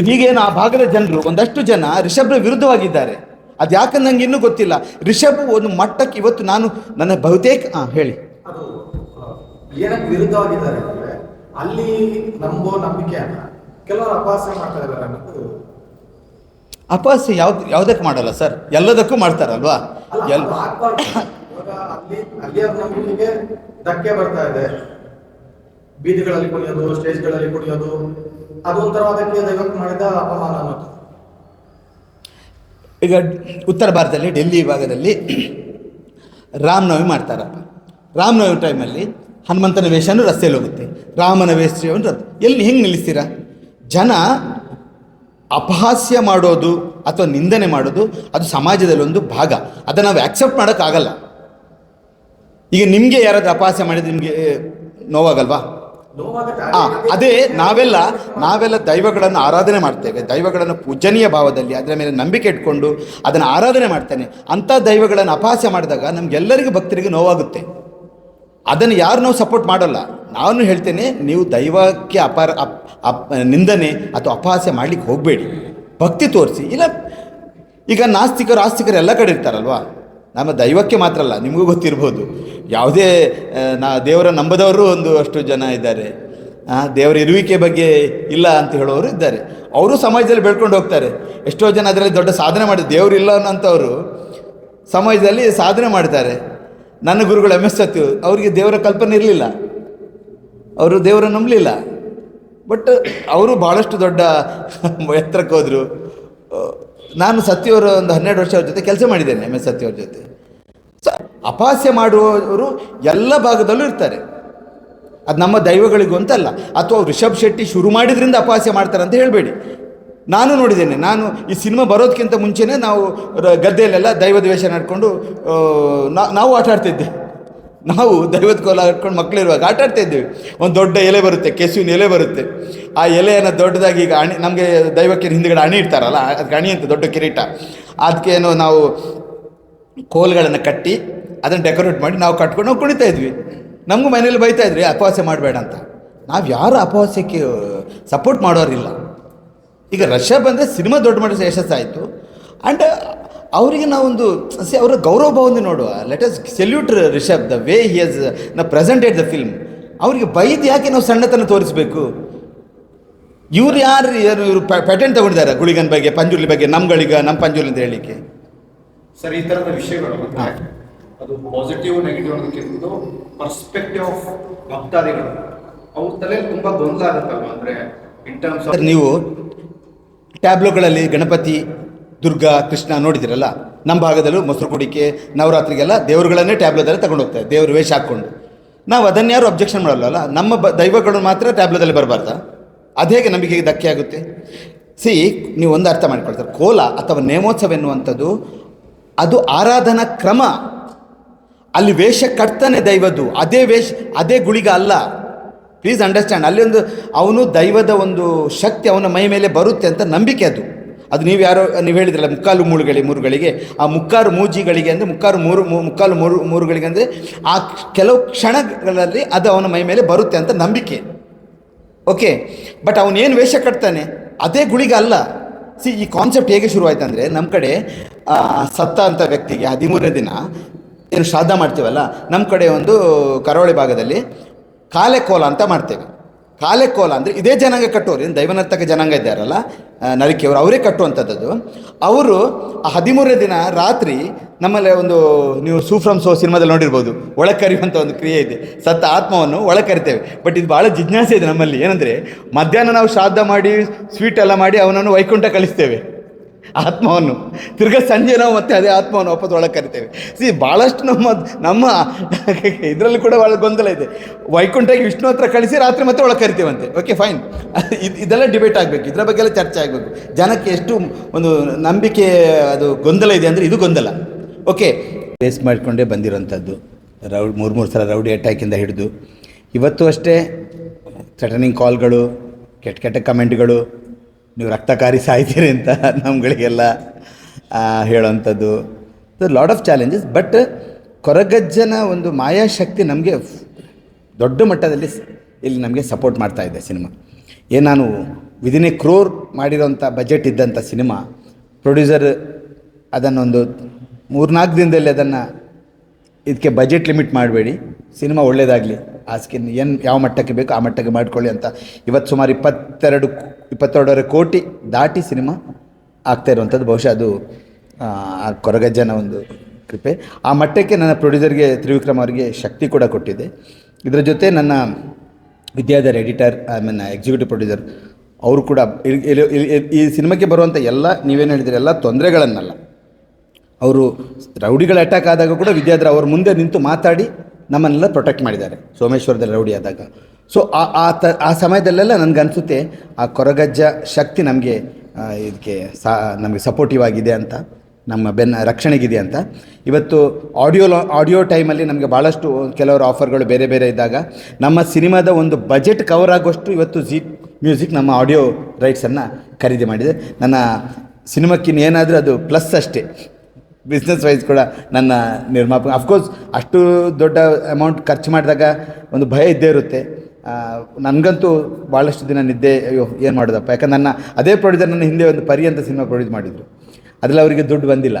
ಇದೀಗೇನು ಆ ಭಾಗದ ಜನರು ಒಂದಷ್ಟು ಜನ ರಿಷಭ್ರ ವಿರುದ್ಧವಾಗಿದ್ದಾರೆ. ಅದು ಯಾಕೆ ನಂಗೆ ಇನ್ನೂ ಗೊತ್ತಿಲ್ಲ. ರಿಷಬ್ ಒಂದು ಮಟ್ಟಕ್ಕೆ ಇವತ್ತು ನಾನು ನನ್ನ ಬಹುತೇಕ ಹಾಂ ಹೇಳಿ. ಏನಕ್ಕೆ ವಿರುದ್ಧವಾಗಿದ್ದಾರೆ ಅಂದ್ರೆ ಅಲ್ಲಿ ನಂಬೋ ನಂಬಿಕೆಯನ್ನ ಕೆಲವರು ಅಪಹಾಸ್ಯ ಮಾಡ್ತಾ ಇದ್ದಾರೆ ಅನ್ನೋದು. ಅಪಹಾಸ್ಯ ಯಾವ್ದು ಯಾವುದಕ್ಕೆ ಮಾಡಲ್ಲ ಸರ್? ಎಲ್ಲದಕ್ಕೂ ಮಾಡ್ತಾರಲ್ವಾ? ಎಲ್ ಅಲ್ಲಿ ಅಲ್ಲಿಯ ನಂಬಿಕೆಗೆ ಧಕ್ಕೆ ಬರ್ತಾ ಇದೆ. ಬೀದಿಗಳಲ್ಲಿ ಕುಣಿಯೋದು ಸ್ಟೇಜ್ಗಳಲ್ಲಿ ಕುಣಿಯೋದು. ಅದೊಂಥರ ಅದಕ್ಕೆ ದೈವಕ್ಕೆ ಮಾಡಿದ ಅಪಮಾನ ಅನ್ನೋದು. ಈಗ ಉತ್ತರ ಭಾರತದಲ್ಲಿ ಡೆಲ್ಲಿ ಭಾಗದಲ್ಲಿ ರಾಮನವಮಿ ಮಾಡ್ತಾರಪ್ಪ ರಾಮನವಮಿ ಟೈಮಲ್ಲಿ ಹನುಮಂತನ ವೇಷನೂ ರಸ್ತೆಯಲ್ಲಿ ಹೋಗುತ್ತೆ. ರಾಮನ ವೇಷವನ್ನು ಎಲ್ಲಿ ಹೆಂಗೆ ನಿಲ್ಲಿಸ್ತೀರಾ? ಜನ ಅಪಹಾಸ್ಯ ಮಾಡೋದು ಅಥವಾ ನಿಂದನೆ ಮಾಡೋದು ಅದು ಸಮಾಜದಲ್ಲಿ ಒಂದು ಭಾಗ. ಅದನ್ನು ನಾವು ಆಕ್ಸೆಪ್ಟ್ ಮಾಡೋಕ್ಕಾಗಲ್ಲ ಈಗ ನಿಮಗೆ ಯಾರಾದರೂ ಅಪಹಾಸ್ಯ ಮಾಡಿದ್ರೆ ನಿಮಗೆ ನೋವಾಗಲ್ವಾ? ಅದೇ ನಾವೆಲ್ಲ ನಾವೆಲ್ಲ ದೈವಗಳನ್ನು ಆರಾಧನೆ ಮಾಡ್ತೇವೆ. ದೈವಗಳನ್ನು ಪೂಜನೀಯ ಭಾವದಲ್ಲಿ, ಅದರ ಮೇಲೆ ನಂಬಿಕೆ ಇಟ್ಕೊಂಡು ಅದನ್ನು ಆರಾಧನೆ ಮಾಡ್ತೇನೆ. ಅಂಥ ದೈವಗಳನ್ನು ಅಪಹಾಸ್ಯ ಮಾಡಿದಾಗ ನಮಗೆಲ್ಲರಿಗೂ ಭಕ್ತರಿಗೆ ನೋವಾಗುತ್ತೆ. ಅದನ್ನು ಯಾರು ನಾವು ಸಪೋರ್ಟ್ ಮಾಡಲ್ಲ. ನಾನು ಹೇಳ್ತೇನೆ, ನೀವು ದೈವಕ್ಕೆ ಅಪಾರ ಅಪ್, ನಿಂದನೆ ಅಥವಾ ಅಪಹಾಸ್ಯ ಮಾಡಲಿಕ್ಕೆ ಹೋಗಬೇಡಿ. ಭಕ್ತಿ ತೋರಿಸಿ. ಇಲ್ಲ, ಈಗ ನಾಸ್ತಿಕರು, ಆಸ್ತಿಕರು ಎಲ್ಲ ಕಡೆ ಇರ್ತಾರಲ್ವಾ? ನಮ್ಮ ದೈವಕ್ಕೆ ಮಾತ್ರ ಅಲ್ಲ, ನಿಮಗೂ ಗೊತ್ತಿರ್ಬೋದು. ಯಾವುದೇ ನಾ ದೇವರ ನಂಬದವರು ಒಂದು ಅಷ್ಟು ಜನ ಇದ್ದಾರೆ. ದೇವರ ಇರುವಿಕೆ ಬಗ್ಗೆ ಇಲ್ಲ ಅಂತ ಹೇಳೋರು ಇದ್ದಾರೆ. ಅವರು ಸಮಾಜದಲ್ಲಿ ಬೆಳ್ಕೊಂಡು ಹೋಗ್ತಾರೆ. ಎಷ್ಟೋ ಜನ ಅದರಲ್ಲಿ ದೊಡ್ಡ ಸಾಧನೆ ಮಾಡಿ, ದೇವರು ಇಲ್ಲ ಅನ್ನೋಂಥವ್ರು ಸಮಾಜದಲ್ಲಿ ಸಾಧನೆ ಮಾಡ್ತಾರೆ. ನನ್ನ ಗುರುಗಳು ಎಂ ಎಸ್ ಸತ್ಯು, ಅವರಿಗೆ ದೇವರ ಕಲ್ಪನೆ ಇರಲಿಲ್ಲ. ಅವರು ದೇವರ ನಂಬಲಿಲ್ಲ. ಬಟ್, ಅವರು ಭಾಳಷ್ಟು ದೊಡ್ಡ ಎತ್ತರಕ್ಕೆ ಹೋದರು. ನಾನು ಸತ್ಯವರ ಒಂದು ಹನ್ನೆರಡು ವರ್ಷ ಅವ್ರ ಜೊತೆ ಕೆಲಸ ಮಾಡಿದ್ದೇನೆ ಎಂ ಎಸ್ ಸತ್ಯವ್ರ ಜೊತೆ. ಸೊ ಅಪಾಸ್ಯ ಮಾಡುವವರು ಎಲ್ಲ ಭಾಗದಲ್ಲೂ ಇರ್ತಾರೆ. ಅದು ನಮ್ಮ ದೈವಗಳಿಗೂ ಅಂತಲ್ಲ. ಅಥವಾ ರಿಷಬ್ ಶೆಟ್ಟಿ ಶುರು ಮಾಡಿದ್ರಿಂದ ಅಪಾಸ್ಯ ಮಾಡ್ತಾರೆ ಅಂತ ಹೇಳಬೇಡಿ. ನಾನು ನೋಡಿದ್ದೇನೆ, ನಾನು ಈ ಸಿನಿಮಾ ಬರೋದಕ್ಕಿಂತ ಮುಂಚೆನೇ ನಾವು ಗದ್ದೆಯಲ್ಲೆಲ್ಲ ದೈವದ ವೇಷ ನಡ್ಕೊಂಡು ನಾವು ಆಟ ಆಡ್ತಿದ್ದೆ. ನಾವು ದೈವದ ಕೋಲ ಹಾಡ್ಕೊಂಡು ಮಕ್ಕಳಿರುವಾಗ ಆಟ ಆಡ್ತಾ ಇದ್ದೇವೆ. ಒಂದು ದೊಡ್ಡ ಎಲೆ ಬರುತ್ತೆ, ಕೆಸುವಿನ ಎಲೆ ಬರುತ್ತೆ. ಆ ಎಲೆಯನ್ನು ದೊಡ್ಡದಾಗಿ ಈಗ ಅಣಿ, ನಮಗೆ ದೈವಕ್ಕೆ ಹಿಂದ್ಗಡೆ ಅಣಿ ಇಡ್ತಾರಲ್ಲ, ಅದಕ್ಕೆ ಅಣಿ ಅಂತ ದೊಡ್ಡ ಕಿರೀಟ. ಅದಕ್ಕೇನು ನಾವು ಕೋಲ್ಗಳನ್ನು ಕಟ್ಟಿ ಅದನ್ನು ಡೆಕೋರೇಟ್ ಮಾಡಿ ನಾವು ಕಟ್ಕೊಂಡು ನಾವು ಕುಣಿತಾ ಇದ್ವಿ. ನಮಗೂ ಮನೇಲಿ ಬೈತಾ ಇದ್ರಿ ಅಪವಾಸ್ಯ ಮಾಡಬೇಡ ಅಂತ. ನಾವು ಯಾರು ಅಪವಾಸ್ಯಕ್ಕೆ ಸಪೋರ್ಟ್ ಮಾಡೋರಿಲ್ಲ. ಈಗ ರಷ್ಯಾ ಬಂದರೆ ಸಿನಿಮಾ ದೊಡ್ಡ ಮಟ್ಟದ ಯಶಸ್ಸಾಯಿತು. ಆ್ಯಂಡ್ ಅವರಿಗೆ ನಾವೊಂದು ಸಿ ಅವರ ಗೌರವ ಭಾವನೆ ನೋಡುವ let us salute Rishab the way he has presented the film ಅವರಿಗೆ ಬೈದು ಯಾಕೆ ನಾವು ಸಣ್ಣತನ ತೋರಿಸಬೇಕು? ಇವ್ರು ಯಾರು ಏನು ಇವರು ಪ್ಯಾಟೆಂಟ್ ತಗೊಂಡಿದ್ದಾರೆ ಗುಳಿಗನ್ ಬಗ್ಗೆ ಪಂಜುರ್ಲಿ ಬಗ್ಗೆ ನಮ್ಗಳಿಗ ನಮ್ಮ ಪಂಜುರ್ಲಿ ಅಂತ ಹೇಳಲಿಕ್ಕೆ. ಸರ್ ಈ ಥರದ ವಿಷಯಗಳು ಅದು ಪಾಸಿಟಿವ್ ನೆಗೆಟಿವ್ ಅನ್ನೋದಕ್ಕಿಂತ ಪರ್ಸ್ಪೆಕ್ಟಿವ್ ಆಫ್ ಭಕ್ತಾದಿಗಳು. ಅವ್ರ ತಲೆಯಲ್ಲಿ ತುಂಬ ಗೊಂದಲ ಆಗುತ್ತಲ್ವ ಅಂದರೆ ಇನ್ ಟರ್ಮ್ಸ್ ಆಫ್ ನೀವು ಟ್ಯಾಬ್ಲೋಗಳಲ್ಲಿ ಗಣಪತಿ ದುರ್ಗಾ, ಕೃಷ್ಣ ನೋಡಿದಿರಲ್ಲ? ನಮ್ಮ ಭಾಗದಲ್ಲೂ ಮೊಸರು ಕುಡಿಕೆ ನವರಾತ್ರಿಗೆಲ್ಲ ದೇವರುಗಳನ್ನೇ ಟ್ಯಾಬ್ಲೆದಲ್ಲೇ ತಗೊಂಡು ಹೋಗ್ತಾರೆ, ದೇವರು ವೇಷ ಹಾಕ್ಕೊಂಡು. ನಾವು ಅದನ್ನು ಯಾರು ಅಬ್ಜೆಕ್ಷನ್ ಮಾಡಲ್ಲ ನಮ್ಮ ಬ, ದೈವಗಳು ಮಾತ್ರ ಟ್ಯಾಬ್ಲೆದಲ್ಲಿ ಬರಬಾರ್ದಾ? ಅದು ಹೇಗೆ ನಂಬಿಕೆಗೆ ಧಕ್ಕೆ ಆಗುತ್ತೆ? ಸಿ ನೀವು ಒಂದು ಅರ್ಥ ಮಾಡಿಕೊಳ್ತಾರೆ. ಕೋಲ ಅಥವಾ ನೇಮೋತ್ಸವ ಎನ್ನುವಂಥದ್ದು, ಅದು ಆರಾಧನಾ ಕ್ರಮ. ಅಲ್ಲಿ ವೇಷ ಕಟ್ತಾನೆ ದೈವದ್ದು. ಅದೇ ವೇಷ, ಅದೇ ಗುಳಿಗ ಅಲ್ಲ. ಪ್ಲೀಸ್ ಅಂಡರ್ಸ್ಟ್ಯಾಂಡ್ ಅಲ್ಲಿ ಒಂದು, ಅವನು ದೈವದ ಒಂದು ಶಕ್ತಿ ಅವನ ಮೈ ಮೇಲೆ ಬರುತ್ತೆ ಅಂತ ನಂಬಿಕೆ ಅದು. ಅದು ನೀವು ಯಾರೋ, ನೀವು ಹೇಳಿದ್ರಲ್ಲ, ಮುಕ್ಕಾಲು ಮೂಳುಗಳಿ, ಮೂರುಗಳಿಗೆ. ಆ ಮುಕ್ಕಾರು ಮೂಜಿಗಳಿಗೆ ಅಂದರೆ ಮುಕ್ಕಾರು ಮೂರು ಮುಕ್ಕಾಲು ಮೂರು, ಮೂರುಗಳಿಗೆ ಅಂದರೆ ಆ ಕೆಲವು ಕ್ಷಣಗಳಲ್ಲಿ ಅದು ಅವನ ಮೈ ಮೇಲೆ ಬರುತ್ತೆ ಅಂತ ನಂಬಿಕೆ. ಓಕೆ? ಬಟ್ ಅವನೇನು ವೇಷ ಕಟ್ತಾನೆ? ಅದೇ ಗುಳಿಗೆ ಅಲ್ಲ. ಸಿ ಈ ಕಾನ್ಸೆಪ್ಟ್ ಹೇಗೆ ಶುರುವಾಯ್ತು ಅಂದರೆ ನಮ್ಮ ಕಡೆ ಸತ್ತ ಅಂತ ವ್ಯಕ್ತಿಗೆ ಹದಿಮೂರನೇ ದಿನ ಏನು ಶ್ರಾದ್ದ ಮಾಡ್ತೀವಲ್ಲ ನಮ್ಮ ಕಡೆ ಒಂದು ಕರಾವಳಿ ಭಾಗದಲ್ಲಿ ಕಾಲೆ ಕೋಲ ಅಂತ ಮಾಡ್ತೇವೆ. ಕಾಲೆಕೋಲ ಅಂದರೆ ಇದೇ ಜನಾಂಗ ಕಟ್ಟೋರು ಏನು ದೈವನರ್ತಕ ಜನಾಂಗ ಇದ್ದಾರಲ್ಲ ಆ, ನರಿಕೆಯವರು ಅವರೇ ಕಟ್ಟುವಂಥದ್ದು ಅವರು ಆ ಹದಿಮೂರನೇ ದಿನ ರಾತ್ರಿ ನಮ್ಮಲ್ಲೇ ಒಂದು ನೀವು ಸೂಫ್ರಮ್ ಸೋ ಸಿನಿಮಾದಲ್ಲಿ ನೋಡಿರ್ಬೋದು ಒಳಕರಿಯುವಂಥ ಒಂದು ಕ್ರಿಯೆ ಇದೆ. ಸತ್ತ ಆತ್ಮವನ್ನು ಒಳಕರಿತೇವೆ. ಬಟ್ ಇದು ಭಾಳ ಜಿಜ್ಞಾಸೆ ಇದೆ ನಮ್ಮಲ್ಲಿ. ಏನಂದರೆ ಮಧ್ಯಾಹ್ನ ನಾವು ಶ್ರಾದ್ದ ಮಾಡಿ ಸ್ವೀಟ್ ಎಲ್ಲ ಮಾಡಿ ಅವನನ್ನು ವೈಕುಂಠ ಕಳಿಸ್ತೇವೆ. ಆತ್ಮವನ್ನು. ತಿರ್ಗಾ ಸಂಜೆ ನಾವು ಮತ್ತೆ ಅದೇ ಆತ್ಮವನ್ನು ವಾಪಸ್ ಒಳಗೆ ಕರಿತೇವೆ. ಸಿ ಭಾಳಷ್ಟು ನಮ್ಮ ನಮ್ಮ ಇದರಲ್ಲಿ ಕೂಡ ಭಾಳ ಗೊಂದಲ ಇದೆ. ವೈಕುಂಠಕ್ಕೆ ವಿಷ್ಣು ಹತ್ರ ಕಳಿಸಿ ರಾತ್ರಿ ಮತ್ತೆ ಒಳಗೆ ಕರಿತೇವಂತೆ. ಓಕೆ ಫೈನ್ ಇದು, ಇದೆಲ್ಲ ಡಿಬೇಟ್ ಆಗಬೇಕು. ಇದರ ಬಗ್ಗೆ ಎಲ್ಲ ಚರ್ಚೆ ಆಗಬೇಕು. ಜನಕ್ಕೆ ಎಷ್ಟು ಒಂದು ನಂಬಿಕೆ, ಅದು ಗೊಂದಲ ಇದೆ ಅಂದರೆ ಇದು ಗೊಂದಲ. ಓಕೆ ಬೇಸ್ ಮಾಡಿಕೊಂಡೇ ಬಂದಿರೋಂಥದ್ದು. ರೌಡ್ ಮೂರು ಮೂರು ಸಲ ರೌಡಿ ಅಟ್ಯಾಕಿಂದ ಹಿಡಿದು. ಇವತ್ತು ಅಷ್ಟೇ ಥ್ರೆಟನಿಂಗ್ ಕಾಲ್ಗಳು ಕೆಟ್ಟ ಕೆಟ್ಟ ಕಮೆಂಟ್ಗಳು ನೀವು ರಕ್ತಕಾರಿ ಸಾಯ್ತೀರಿ ಅಂತ ನಮ್ಗಳಿಗೆಲ್ಲ ಹೇಳೋವಂಥದ್ದು. ಲಾಟ್ ಆಫ್ ಚಾಲೆಂಜಸ್ ಬಟ್ ಕೊರಗಜ್ಜನ ಒಂದು ಮಾಯಾಶಕ್ತಿ ನಮಗೆ ದೊಡ್ಡ ಮಟ್ಟದಲ್ಲಿ ಇಲ್ಲಿ ನಮಗೆ ಸಪೋರ್ಟ್ ಮಾಡ್ತಾ ಇದೆ ಸಿನಿಮಾ. ಏನು ನಾನು ವಿದಿನ್ ಎ ಕ್ರೋರ್ ಮಾಡಿರೋಂಥ ಬಜೆಟ್ ಇದ್ದಂಥ ಸಿನಿಮಾ ಪ್ರೊಡ್ಯೂಸರ್ ಅದನ್ನೊಂದು ಮೂರ್ನಾಲ್ಕು ದಿನದಲ್ಲಿ ಅದನ್ನು ಇದಕ್ಕೆ ಬಜೆಟ್ ಲಿಮಿಟ್ ಮಾಡಬೇಡಿ. ಸಿನಿಮಾ ಒಳ್ಳೇದಾಗಲಿ. ಆ ಸ್ಕಿನ್ ಏನು ಯಾವ ಮಟ್ಟಕ್ಕೆ ಬೇಕು ಆ ಮಟ್ಟಕ್ಕೆ ಮಾಡಿಕೊಳ್ಳಿ ಅಂತ. ಇವತ್ತು ಸುಮಾರು ಇಪ್ಪತ್ತೆರಡು ಇಪ್ಪತ್ತೆರಡೂವರೆ ಕೋಟಿ ದಾಟಿ ಸಿನಿಮಾ ಆಗ್ತಾ ಇರುವಂಥದ್ದು. ಬಹುಶಃ ಅದು ಕೊರಗಜ್ಜನ ಒಂದು ಕೃಪೆ. ಆ ಮಟ್ಟಕ್ಕೆ ನನ್ನ ಪ್ರೊಡ್ಯೂಸರ್ಗೆ ತ್ರಿವಿಕ್ರಮ್ ಅವರಿಗೆ ಶಕ್ತಿ ಕೂಡ ಕೊಟ್ಟಿದೆ. ಇದರ ಜೊತೆ ನನ್ನ Vidyadhar editor, I mean executive producer ಅವರು ಕೂಡ ಈ ಸಿನಿಮಾಕ್ಕೆ ಬರುವಂಥ ಎಲ್ಲ, ನೀವೇನು ಹೇಳಿದಿರಿ, ಎಲ್ಲ ತೊಂದರೆಗಳನ್ನಲ್ಲ. ಅವರು ರೌಡಿಗಳ ಅಟ್ಯಾಕ್ ಆದಾಗ ಕೂಡ ವಿದ್ಯಾಧರ್ ಅವ್ರ ಮುಂದೆ ನಿಂತು ಮಾತಾಡಿ ನಮ್ಮನ್ನೆಲ್ಲ ಪ್ರೊಟೆಕ್ಟ್ ಮಾಡಿದ್ದಾರೆ. ಸೋಮೇಶ್ವರದಲ್ಲಿ ರೌಡಿ ಆದಾಗ. ಸೊ ಆ ಆ ತ, ಆ ಸಮಯದಲ್ಲೆಲ್ಲ ನನಗನ್ಸುತ್ತೆ, ಆ ಕೊರಗಜ್ಜ ಶಕ್ತಿ ನಮಗೆ ಇದಕ್ಕೆ ಸಾ, ನಮಗೆ ಸಪೋರ್ಟಿವ್ ಆಗಿದೆ ಅಂತ, ನಮ್ಮ ಬೆನ್ನ ರಕ್ಷಣೆಗಿದೆ ಅಂತ. ಇವತ್ತು ಆಡಿಯೋ ಆಡಿಯೋ ಟೈಮಲ್ಲಿ ನಮಗೆ ಭಾಳಷ್ಟು ಕೆಲವರು ಆಫರ್ಗಳು ಬೇರೆ ಬೇರೆ ಇದ್ದಾಗ, ನಮ್ಮ ಸಿನಿಮಾದ ಒಂದು ಬಜೆಟ್ ಕವರ್ ಆಗುವಷ್ಟು ಇವತ್ತು ಜಿ ಮ್ಯೂಸಿಕ್ ನಮ್ಮ ಆಡಿಯೋ ರೈಟ್ಸನ್ನು ಖರೀದಿ ಮಾಡಿದೆ. ನನ್ನ ಸಿನಿಮಾಕ್ಕಿನ್ನು ಏನಾದರೂ ಅದು ಪ್ಲಸ್ ಅಷ್ಟೇ. ಬಿಸ್ನೆಸ್ ವೈಸ್ ಕೂಡ ನನ್ನ ನಿರ್ಮಾಪಕ ಅಫ್ಕೋರ್ಸ್ ಅಷ್ಟು ದೊಡ್ಡ ಅಮೌಂಟ್ ಖರ್ಚು ಮಾಡಿದಾಗ ಒಂದು ಭಯ ಇದ್ದೇ ಇರುತ್ತೆ. ನನಗಂತೂ ಭಾಳಷ್ಟು ದಿನ ನಿದ್ದೆ, ಅಯ್ಯೋ, ಏನು ಮಾಡೋದಪ್ಪ? ಯಾಕಂದ್ರೆ ನನ್ನ, ಅದೇ ಪ್ರೊಡ್ಯೂಸರ್ ನನ್ನ ಹಿಂದೆ ಒಂದು ಪರಿ ಅಂತ ಸಿನಿಮಾ ಪ್ರೊಡ್ಯೂಸ್ ಮಾಡಿದರು. ಅದರಲ್ಲಿ ಅವರಿಗೆ ದುಡ್ಡು ಬಂದಿಲ್ಲ.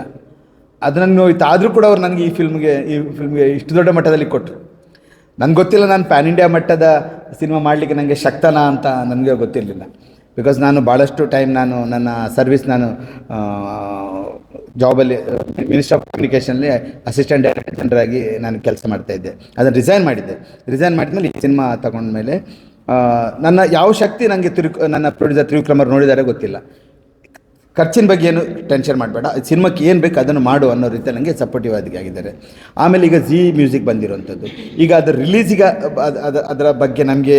ಅದು ನನಗೆ ನೋಯ್ತು. ಆದರೂ ಕೂಡ ಅವ್ರು ನನಗೆ ಈ ಫಿಲ್ಮ್ಗೆ ಈ ಫಿಲ್ಮ್ಗೆ ಇಷ್ಟು ದೊಡ್ಡ ಮಟ್ಟದಲ್ಲಿ ಕೊಟ್ಟರು ನನಗೆ ಗೊತ್ತಿಲ್ಲ ನಾನು ಪ್ಯಾನ್ ಇಂಡಿಯಾ ಮಟ್ಟದ ಸಿನಿಮಾ ಮಾಡಲಿಕ್ಕೆ ನನಗೆ ಶಕ್ತನ ಅಂತ ನನಗೆ ಗೊತ್ತಿರಲಿಲ್ಲ. ಬಿಕಾಸ್ ನಾನು ಭಾಳಷ್ಟು ಟೈಮ್ ನಾನು ನನ್ನ ಸರ್ವಿಸ್ ನಾನು ಜಾಬಲ್ಲಿ ಮಿನಿಸ್ಟರ್ ಆಫ್ ಕಮ್ಯುನಿಕೇಷನಲ್ಲಿ ಅಸಿಸ್ಟೆಂಟ್ ಡೈರೆಕ್ಟರ್ ಆಗಿ ನಾನು ಕೆಲಸ ಮಾಡ್ತಾ ಇದ್ದೆ. ಅದನ್ನು ರಿಸೈನ್ ಮಾಡಿದ್ದೆ. ರಿಸೈನ್ ಮಾಡಿದ್ಮೇಲೆ ಈ ಸಿನಿಮಾ ತಗೊಂಡ್ಮೇಲೆ ನನ್ನ ಯಾವ ಶಕ್ತಿ ನನಗೆ ತಿರು, ನನ್ನ ಪ್ರೊಡ್ಯೂಸರ್ ತ್ರಿವಿಕ್ರಮರು ನೋಡಿದ್ದಾರೆ ಗೊತ್ತಿಲ್ಲ. ಖರ್ಚಿನ ಬಗ್ಗೆ ಏನು ಟೆನ್ಷನ್ ಮಾಡಬೇಡ. ಸಿನಿಮಾಕ್ಕೆ ಏನು ಬೇಕು ಅದನ್ನು ಮಾಡು ಅನ್ನೋ ರೀತಿ ನನಗೆ ಸಪೋರ್ಟಿವ್ ಆಗಿದ್ದಾರೆ. ಆಮೇಲೆ ಈಗ ಜಿ ಮ್ಯೂಸಿಕ್ ಬಂದಿರುವಂಥದ್ದು. ಈಗ ಅದರ ರಿಲೀಸಿಗೆ ಅದ ಅದರ ಬಗ್ಗೆ ನಮಗೆ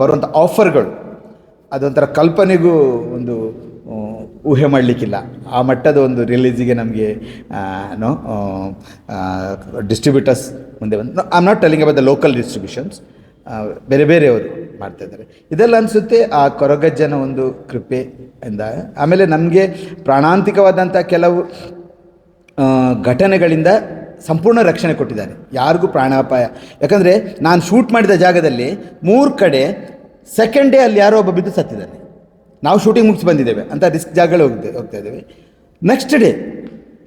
ಬರುವಂಥ ಆಫರ್ಗಳು ಅದೊಂಥರ ಕಲ್ಪನೆಗೂ ಒಂದು ಊಹೆ ಮಾಡಲಿಕ್ಕಿಲ್ಲ. ಆ ಮಟ್ಟದ ಒಂದು ರಿಲೀಸಿಗೆ ನಮಗೆ ನೋ ಡಿಸ್ಟ್ರಿಬ್ಯೂಟರ್ಸ್ ಮುಂದೆ ಬಂದು I am not telling about the local distributions ಬೇರೆ ಬೇರೆಯವರು ಮಾಡ್ತಾ ಇದ್ದಾರೆ. ಇದೆಲ್ಲ ಅನಿಸುತ್ತೆ ಆ ಕೊರಗಜ್ಜನ ಒಂದು ಕೃಪೆ ಎಂದ. ಆಮೇಲೆ ನಮಗೆ ಪ್ರಾಣಾಂತಿಕವಾದಂಥ ಕೆಲವು ಘಟನೆಗಳಿಂದ ಸಂಪೂರ್ಣ ರಕ್ಷಣೆ ಕೊಟ್ಟಿದ್ದಾರೆ. ಯಾರಿಗೂ ಪ್ರಾಣಾಪಾಯ. ಯಾಕಂದರೆ ನಾನು ಶೂಟ್ ಮಾಡಿದ ಜಾಗದಲ್ಲಿ ಮೂರು ಕಡೆ ಸೆಕೆಂಡ್ ಡೇ ಅಲ್ಲಿ ಯಾರೋ ಒಬ್ಬ ಬಿದ್ದು ಸತ್ತಿದ್ದಾನೆ. ನಾವು ಶೂಟಿಂಗ್ ಮುಗಿಸಿ ಬಂದಿದ್ದೇವೆ. ಅಂತ ರಿಸ್ಕ್ ಜಾಗಗಳು ಹೋಗ್ತೇ ಹೋಗ್ತಾ ಇದ್ದೇವೆ. ನೆಕ್ಸ್ಟ್ ಡೇ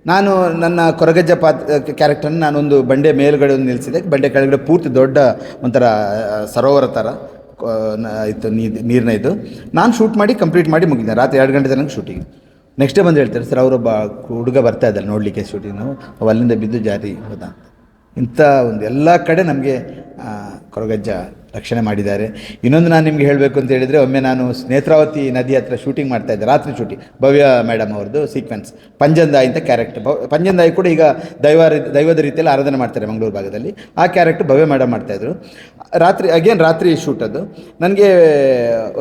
ನಾನು ನನ್ನ ಕೊರಗಜ್ಜ ಪಾತ್ರ ಕ್ಯಾರೆಕ್ಟರ್ನ ನಾನೊಂದು ಬಂಡೆ ಮೇಲುಗಡೆ ಒಂದು ನಿಲ್ಲಿಸಿದೆ. ಬಂಡೆ ಕೆಳಗಡೆ ಪೂರ್ತಿ ದೊಡ್ಡ ಒಂಥರ ಸರೋವರ ಥರ ಇತ್ತು ನೀರು ನೀರಿನ ಇದು. ನಾನು ಶೂಟ್ ಮಾಡಿ ಕಂಪ್ಲೀಟ್ ಮಾಡಿ ಮುಗಿದೆ ರಾತ್ರಿ ಎರಡು ಗಂಟೆ ತನಕ ಶೂಟಿಂಗ್ ನೆಕ್ಸ್ಟ್ ಡೇ ಬಂದು ಹೇಳ್ತಾರೆ, ಸರ್, ಅವರೊಬ್ಬ ಹುಡುಗ ಬರ್ತಾ ಇದ್ದಾರೆ ನೋಡಲಿಕ್ಕೆ ಶೂಟಿಂಗು ನಾವು ಅಲ್ಲಿಂದ ಬಿದ್ದು ಜಾರಿ ಹೋದ. ಇಂಥ ಒಂದು ಎಲ್ಲ ಕಡೆ ನಮಗೆ ಕೊರಗಜ್ಜ ರಕ್ಷಣೆ ಮಾಡಿದ್ದಾರೆ. ಇನ್ನೊಂದು ನಾನು ನಿಮಗೆ ಹೇಳಬೇಕು ಅಂತ ಹೇಳಿದರೆ, ಒಮ್ಮೆ ನಾನು ನೇತ್ರಾವತಿ ನದಿ ಹತ್ರ ಶೂಟಿಂಗ್ ಮಾಡ್ತಾ ಇದ್ದೆ, ರಾತ್ರಿ ಶೂಟಿಂಗ್ ಭವ್ಯ ಮೇಡಮ್ ಅವ್ರದ್ದು ಸೀಕ್ವೆನ್ಸ್ ಪಂಜಂದಾಯಿ ಅಂತ ಕ್ಯಾರೆಕ್ಟರ್ ಭವ್, ಪಂಜಂದಾಯಿ ಕೂಡ ಈಗ ದೈವ, ದೈವದ ರೀತಿಯಲ್ಲಿ ಆರಾಧನೆ ಮಾಡ್ತಾರೆ ಮಂಗಳೂರು ಭಾಗದಲ್ಲಿ. ಆ ಕ್ಯಾರೆಕ್ಟರ್ ಭವ್ಯ ಮೇಡಮ್ ಮಾಡ್ತಾಯಿದ್ರು ರಾತ್ರಿ ಅಗೇನ್ ರಾತ್ರಿ ಶೂಟ್ ಅದು. ನನಗೆ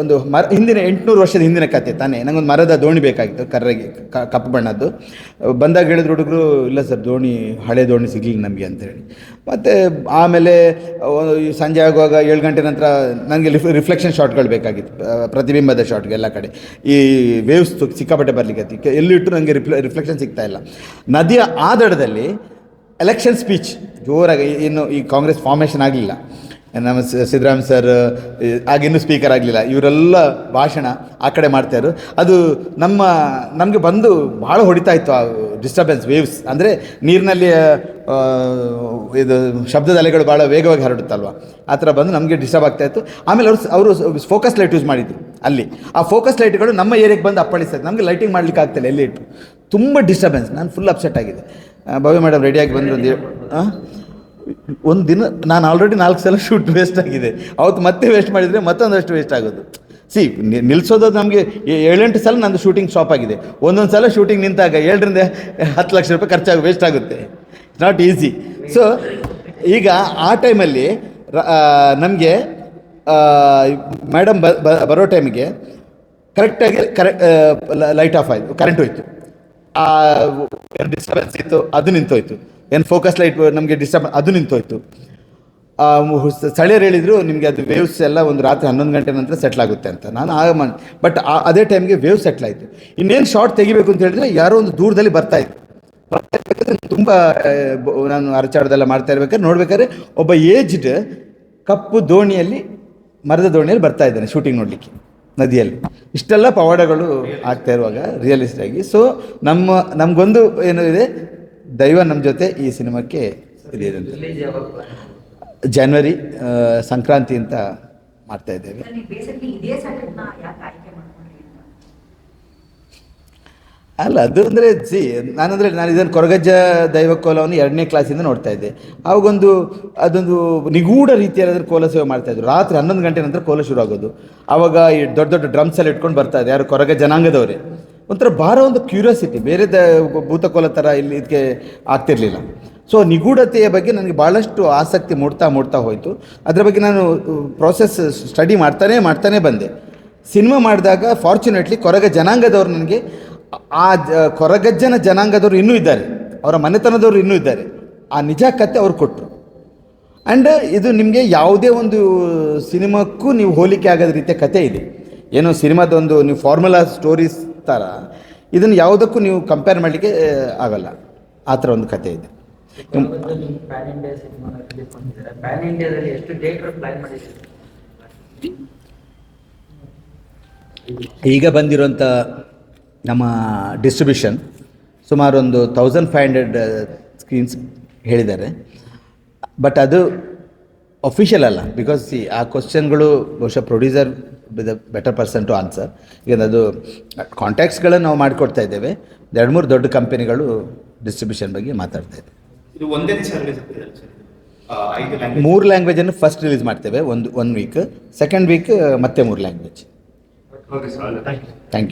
ಒಂದು ಮರ, ಹಿಂದಿನ ಎಂಟುನೂರು ವರ್ಷದ ಹಿಂದಿನ ಕತೆ ತಾನೇ. ನನಗೊಂದು ಮರದ ದೋಣಿ ಬೇಕಾಗಿತ್ತು, ಕರ್ರಗೆ ಕಪ್ಪು ಬಣ್ಣದ್ದು. ಬಂದಾಗ ಹೇಳಿದ್ರು ಹುಡುಗರು, ಇಲ್ಲ ಸರ್ ದೋಣಿ, ಹಳೆ ದೋಣಿ ಸಿಗಲಿಲ್ಲ ನಮಗೆ ಅಂತೇಳಿ ಮತ್ತು ಆಮೇಲೆ ಸಂಜೆ ಆಗುವಾಗ ಏಳು ಗಂಟೆ ನಂತರ ನನಗೆ ರಿಫ್, ರಿಫ್ಲೆಕ್ಷನ್ ಶಾಟ್ಗಳು ಬೇಕಾಗಿತ್ತು ಪ್ರತಿಬಿಂಬದ ಶಾಟ್ಗೆ ಎಲ್ಲ ಕಡೆ. ಈ ವೇವ್ಸ್ ಸಿಕ್ಕಾಪಟ್ಟೆ ಬರಲಿಕ್ಕೆ ಎಲ್ಲಿಟ್ಟು ನನಗೆ ರಿಫ್ಲೆ, ರಿಫ್ಲೆಕ್ಷನ್ ಸಿಗ್ತಾ ಇಲ್ಲ. ನದಿಯ ಆ ದಡದಲ್ಲಿ ಎಲೆಕ್ಷನ್ ಸ್ಪೀಚ್ ಜೋರಾಗಿ, ಇನ್ನು ಈ ಕಾಂಗ್ರೆಸ್ ಫಾರ್ಮೇಷನ್ ಆಗಲಿಲ್ಲ. ನಮ್ಮ ಸಿದ್ದರಾಮ್ ಸರ್ ಆಗಿನ್ನೂ ಸ್ಪೀಕರ್ ಆಗಲಿಲ್ಲ. ಇವರೆಲ್ಲ ಭಾಷಣ ಆ ಕಡೆ ಮಾಡ್ತಾಯಿದ್ರು ಅದು ನಮ್ಮ, ನಮಗೆ ಬಂದು ಭಾಳ ಹೊಡಿತಾ ಇತ್ತು ಆ ಡಿಸ್ಟರ್ಬೆನ್ಸ್ ವೇವ್ಸ್ ಅಂದರೆ ನೀರಿನಲ್ಲಿ ಇದು ಶಬ್ದದ ಅಲೆಗಳು ಭಾಳ ವೇಗವಾಗಿ ಹರಡುತ್ತಲ್ವ? ಆ ಥರ ಬಂದು ನಮಗೆ ಡಿಸ್ಟರ್ಬ್ ಆಗ್ತಾ ಇತ್ತು. ಆಮೇಲೆ ಅವರು ಅವರು ಫೋಕಸ್ ಲೈಟ್ ಯೂಸ್ ಮಾಡಿದ್ರು ಅಲ್ಲಿ. ಆ ಫೋಕಸ್ ಲೈಟ್ಗಳು ನಮ್ಮ ಏರಿಯಾಗೆ ಬಂದು ಅಪ್ಪಳಿಸ್ತಾರೆ ನಮಗೆ ಲೈಟಿಂಗ್ ಮಾಡ್ಲಿಕ್ಕೆ ಆಗ್ತಿಲ್ಲ ಎಲ್ಲಿ ಇಟ್ಟು ತುಂಬ ಡಿಸ್ಟರ್ಬೆನ್ಸ್ ನಾನು ಫುಲ್ ಅಪ್ಸೆಟ್ ಆಗಿದೆ. ಭವ್ಯ ಮೇಡಮ್ ರೆಡಿಯಾಗಿ ಬಂದರು ಒಂದು ಹಾಂ ಒಂದು ದಿನ, ನಾನು ಆಲ್ರೆಡಿ ನಾಲ್ಕು ಸಲ ಶೂಟ್ ವೇಸ್ಟ್ ಆಗಿದೆ. ಅವತ್ತು ಮತ್ತೆ ವೇಸ್ಟ್ ಮಾಡಿದರೆ ಮತ್ತೊಂದಷ್ಟು ವೇಸ್ಟ್ ಆಗೋದು. ಸಿ ನಿಲ್ಸೋದು ನಮಗೆ ಏಳೆಂಟು ಸಲ ನಂದು ಶೂಟಿಂಗ್ ಸ್ಟಾಪ್ ಆಗಿದೆ. ಒಂದೊಂದು ಸಲ ಶೂಟಿಂಗ್ ನಿಂತಾಗ ಏಳರಿಂದ ಹತ್ತು ಲಕ್ಷ ರೂಪಾಯಿ ಖರ್ಚಾಗಿ ವೇಸ್ಟ್ ಆಗುತ್ತೆ. ಇಟ್ಸ್ ನಾಟ್ ಈಸಿ ಸೊ ಈಗ ಆ ಟೈಮಲ್ಲಿ ನಮಗೆ ಮೇಡಮ್ ಬರೋ ಟೈಮಿಗೆ ಕರೆಕ್ಟಾಗಿ ಕರೆಕ್ಟ್ ಲೈಟ್ ಆಫ್ ಆಯಿತು. ಕರೆಂಟ್ ಹೋಯ್ತು. ಡಿಸ್ಟರ್ಬೆನ್ಸ್ ಇತ್ತು, ಅದು ನಿಂತೋಯ್ತು. ಏನು ಫೋಕಸ್ ಲೈಟ್ ನಮಗೆ ಡಿಸ್ಟರ್ಬ್ ಅದು ನಿಂತೋಯ್ತು. ಸ್ಥಳೀಯರು ಹೇಳಿದರು, ನಿಮಗೆ ಅದು ವೇವ್ಸ್ ಎಲ್ಲ ಒಂದು ರಾತ್ರಿ ಹನ್ನೊಂದು ಗಂಟೆ ನಂತರ ಸೆಟ್ಲ್ ಆಗುತ್ತೆ ಅಂತ. ನಾನು ಆಗ ಮಾಡಿ ಬಟ್ ಅದೇ ಟೈಮ್ಗೆ ವೇವ್ ಸೆಟ್ಲ್ ಆಯಿತು. ಇನ್ನೇನು ಶಾರ್ಟ್ ತೆಗಿಬೇಕು ಅಂತ ಹೇಳಿದ್ರೆ, ಯಾರೋ ಒಂದು ದೂರದಲ್ಲಿ ಬರ್ತಾ ಇತ್ತು ಬರ್ತಾ ತುಂಬ ನಾನು ಅರಚಾಡೋದೆಲ್ಲ ಮಾಡ್ತಾ ಇರ್ಬೇಕಾದ್ರೆ, ನೋಡ್ಬೇಕಾದ್ರೆ ಒಬ್ಬ ಏಜ್ಡ್ ಕಪ್ಪು ದೋಣಿಯಲ್ಲಿ, ಮರದ ದೋಣಿಯಲ್ಲಿ ಬರ್ತಾ ಇದ್ದಾನೆ ಶೂಟಿಂಗ್ ನೋಡಲಿಕ್ಕೆ, ನದಿಯಲ್ಲಿ. ಇಷ್ಟೆಲ್ಲ ಪವಾಡಗಳು ಆಗ್ತಾ ಇರುವಾಗ ರಿಯಲಿಸ್ಟ್ ಆಗಿ. ಸೊ ನಮ್ಮ, ನಮಗೊಂದು ಏನು ಇದೆ ದೈವ ನಮ್ಮ ಜೊತೆ ಈ ಸಿನಿಮಾಕ್ಕೆ? ಜಾನ್ವರಿ ಸಂಕ್ರಾಂತಿ ಅಂತ ಮಾಡ್ತಾ ಇದ್ದೇವೆ. ಅಲ್ಲ ಅದು ಅಂದರೆ ಸಿ ನಾನಂದರೆ ನಾನು ಇದನ್ನು ಕೊರಗಜ್ಜ ದೈವ ಕೋಲವನ್ನು ಎರಡನೇ ಕ್ಲಾಸಿಂದ ನೋಡ್ತಾ ಇದ್ದೆ. ಆವಾಗೊಂದು ಅದೊಂದು ನಿಗೂಢ ರೀತಿಯಲ್ಲಿ ಕೋಲ ಸೇವೆ ಮಾಡ್ತಾ ಇದ್ರು. ರಾತ್ರಿ ಹನ್ನೊಂದು ಗಂಟೆ ನಂತರ ಕೋಲ ಶುರು ಆಗೋದು ಆವಾಗ ಈ ದೊಡ್ಡ ದೊಡ್ಡ ಡ್ರಮ್ಸ್ ಎಲ್ಲ ಇಟ್ಕೊಂಡು ಬರ್ತಾ ಇದೆ ಯಾರು ಕೊರಗ ಜನಾಂಗದವರೇ. ಒಂಥರ ಭಾರ, ಒಂದು ಕ್ಯೂರಿಯಾಸಿಟಿ ಬೇರೆ ದ, ಭೂತಕೋಲ ಥರ ಇಲ್ಲಿ ಇದಕ್ಕೆ ಆಗ್ತಿರಲಿಲ್ಲ. ಸೊ ನಿಗೂಢತೆಯ ಬಗ್ಗೆ ನನಗೆ ಭಾಳಷ್ಟು ಆಸಕ್ತಿ ಮೂಡ್ತಾ ಮೂಡ್ತಾ ಹೋಯಿತು. ಅದರ ಬಗ್ಗೆ ನಾನು ಪ್ರೋಸೆಸ್ ಸ್ಟಡಿ ಮಾಡ್ತಾನೇ ಮಾಡ್ತಾನೇ ಬಂದೆ. ಸಿನಿಮಾ ಮಾಡಿದಾಗ ಫಾರ್ಚುನೇಟ್ಲಿ ಕೊರಗ ಜನಾಂಗದವರು ನನಗೆ, ಆ ಜ ಕೊರಗಜ್ಜನ ಜನಾಂಗದವರು ಇನ್ನೂ ಇದ್ದಾರೆ. ಅವರ ಮನೆತನದವರು ಇನ್ನೂ ಇದ್ದಾರೆ. ಆ ನಿಜ ಕತೆ ಅವ್ರು ಕೊಟ್ಟರು ಆ್ಯಂಡ್ ಇದು ನಿಮಗೆ ಯಾವುದೇ ಒಂದು ಸಿನಿಮಾಕ್ಕೂ ನೀವು ಹೋಲಿಕೆ ಆಗೋದ ರೀತಿಯ ಕತೆ ಇದೆ. ಏನೋ ಸಿನಿಮಾದೊಂದು ನೀವು ಫಾರ್ಮುಲಾ ಸ್ಟೋರೀಸ್ ಥರ ಇದನ್ನು ಯಾವುದಕ್ಕೂ ನೀವು ಕಂಪೇರ್ ಮಾಡಲಿಕ್ಕೆ ಆಗಲ್ಲ. ಆ ಥರ ಒಂದು ಕತೆ ಇದೆ. ಕೊರಗಜ್ಜ ನಿಮ್ಮ ಪ್ಯಾನ್ ಇಂಡಿಯಾ ಸಿನಿಮಾ ರಿಲೀಸ್ ಮಾಡ್ತಿದ್ದಾರೆ? ಪ್ಯಾನ್ ಇಂಡಿಯಾದಲ್ಲಿ ಎಷ್ಟು ಡೇಟ್ ಪ್ಲಾನ್ ಮಾಡಿದ್ದೀರಿ? ಈಗ ಬಂದಿರೋಂಥ ನಮ್ಮ ಡಿಸ್ಟ್ರಿಬ್ಯೂಷನ್ ಸುಮಾರು ಒಂದು ತೌಸಂಡ್ ಫೈವ್ ಹಂಡ್ರೆಡ್ ಸ್ಕ್ರೀನ್ಸ್ ಹೇಳಿದ್ದಾರೆ. ಬಟ್ ಅದು ಅಫಿಷಿಯಲ್ ಅಲ್ಲ ಬಿಕಾಸ್ ಆ ಕ್ವಶನ್ಗಳು ಬಹುಶಃ producer the better person to answer ಈಗ ಅದು ಕಾಂಟ್ಯಾಕ್ಟ್ಸ್ಗಳನ್ನು ನಾವು ಮಾಡಿಕೊಡ್ತಾ ಇದ್ದೇವೆ. ಎರಡು ಮೂರು ದೊಡ್ಡ ಕಂಪನಿಗಳು ಡಿಸ್ಟ್ರಿಬ್ಯೂಷನ್ ಬಗ್ಗೆ ಮಾತಾಡ್ತಾ ಇದ್ದೇವೆ. ಮೂರು ಲ್ಯಾಂಗ್ವೇಜನ್ನು ಫಸ್ಟ್ ರಿಲೀಸ್ ಮಾಡ್ತೇವೆ ಒಂದು ಒನ್ ವೀಕ್ ಸೆಕೆಂಡ್ ವೀಕ್ ಮತ್ತೆ ಮೂರು ಲ್ಯಾಂಗ್ವೇಜ್ ಥ್ಯಾಂಕ್ ಯು